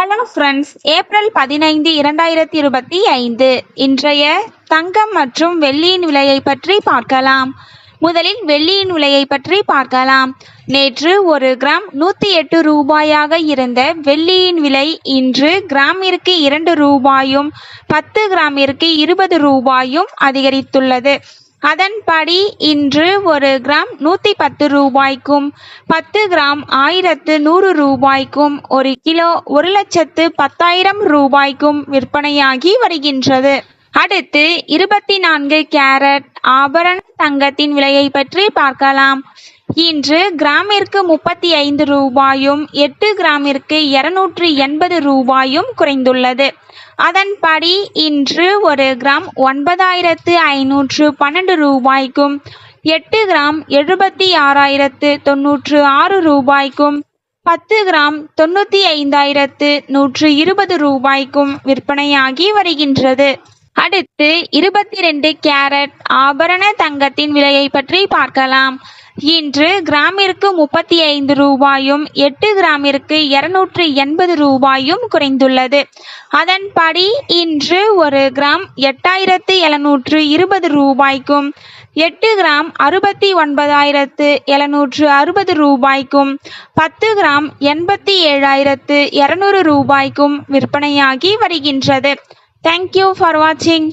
Hello friends April பதினைந்து இரண்டாயிரத்தி இருபத்தி ஐந்து. இன்றைய தங்கம் மற்றும் வெள்ளியின் விலையை பற்றி பார்க்கலாம். முதலில் வெள்ளியின் விலையை பற்றி பார்க்கலாம். நேற்று ஒரு கிராம் நூற்றி எட்டு ரூபாயாக இருந்த வெள்ளியின் விலை இன்று கிராமிற்கு இரண்டு ரூபாயும் பத்து கிராமிற்கு இருபது ரூபாயும் அதிகரித்துள்ளது. அதன்படி இன்று ஒரு கிராம் நூத்தி பத்து ரூபாய்க்கும் பத்து கிராம் ஆயிரத்து நூறு ரூபாய்க்கும் ஒரு கிலோ ஒரு லட்சத்து பத்தாயிரம் ரூபாய்க்கும் விற்பனையாகி வருகின்றது. அடுத்து இருபத்தி நான்கு கேரட் ஆபரண தங்கத்தின் விலையை பற்றி பார்க்கலாம். இன்று கிராமிற்கு முப்பத்தி ஐந்து ரூபாயும் எட்டு கிராமிற்கு இருநூற்று எண்பது ரூபாயும் குறைந்துள்ளது. அதன்படி இன்று ஒரு கிராம் ஒன்பதாயிரத்து ஐநூற்று பன்னெண்டு ரூபாய்க்கும் எட்டு கிராம் எழுபத்தி ஆறாயிரத்து தொன்னூற்று ஆறு ரூபாய்க்கும் பத்து கிராம் தொண்ணூற்றி ஐந்தாயிரத்து நூற்று இருபது ரூபாய்க்கும் விற்பனையாகி வருகின்றது. அடுத்து இருபத்தி ரெண்டு கேரட் ஆபரண தங்கத்தின் விலையை பற்றி பார்க்கலாம். இன்று கிராமிற்கு முப்பத்தி ஐந்து ரூபாயும் எட்டு கிராமிற்கு இருநூற்று எண்பது ரூபாயும் குறைந்துள்ளது. அதன்படி இன்று ஒரு கிராம் எட்டாயிரத்து எழுநூற்று இருபது ரூபாய்க்கும் எட்டு கிராம் அறுபத்தி ஒன்பதாயிரத்து எழுநூற்று அறுபது ரூபாய்க்கும் பத்து கிராம் எண்பத்தி ஏழாயிரத்து இருநூறு ரூபாய்க்கும் விற்பனையாகி வருகின்றது. தேங்க்யூ ஃபார் வாட்சிங்